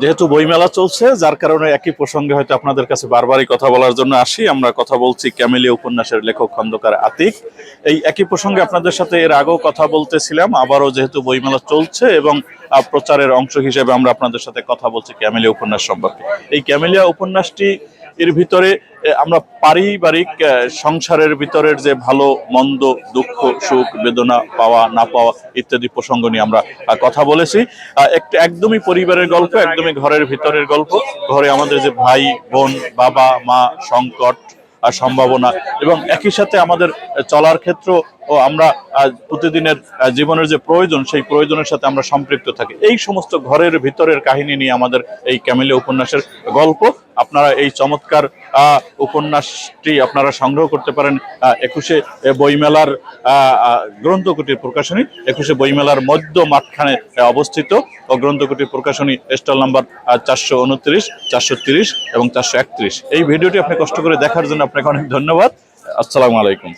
যেহেতু বইমেলা চলছে, যার কারণে একই প্রসঙ্গে হয়তো আপনাদের কাছে বারবারই কথা বলার জন্য আসি। আমরা কথা বলছি ক্যামেলিয়া উপন্যাসের লেখক খন্দকার আতিক। এই একই প্রসঙ্গে আপনাদের সাথে এর আগেও কথা বলতেছিলাম, আবারও যেহেতু বইমেলা চলছে এবং প্রচারের অংশ হিসেবে আমরা আপনাদের সাথে কথা বলছি ক্যামেলিয়া উপন্যাস সম্পর্কে। এই ক্যামেলিয়া উপন্যাসটি এর ভিতরে আমরা পারিবারিক সংসারের ভিতরের যে ভালো, মন্দ, দুঃখ, সুখ, বেদনা পাওয়া, না পাওয়া ইত্যাদি প্রসঙ্গ নিয়ে আমরা কথা বলেছি। একদমই পরিবারের গল্প, একদমই ঘরের ভিতরের গল্প। ঘরে আমাদের যে ভাই, বোন, বাবা, মা, সংকট সম্ভাবনা এবং একই সাথে আমাদের চলার ক্ষেত্র ও আমরা প্রতিদিনের জীবনের যে প্রয়োজন, সেই প্রয়োজনের সাথে আমরা সম্পৃক্ত থাকি। এই সমস্ত ঘরের ভিতরের কাহিনী নিয়ে আমাদের এই ক্যামেলে উপন্যাসের গল্প। আপনারা এই চমৎকার উপন্যাসটি আপনারা সংগ্রহ করতে পারেন একুশে বইমেলার গ্রন্থকুটির প্রকাশনী, একুশে বইমেলার মধ্য মাঠখানে অবস্থিত গ্রন্থকুটির প্রকাশনী স্টল নাম্বার চারশো উনত্রিশ, চারশো তিরিশ এবং চারশো একত্রিশ। এই ভিডিওটি আপনি কষ্ট করে দেখার জন্য আপনাকে অনেক ধন্যবাদ। আসসালামু আলাইকুম।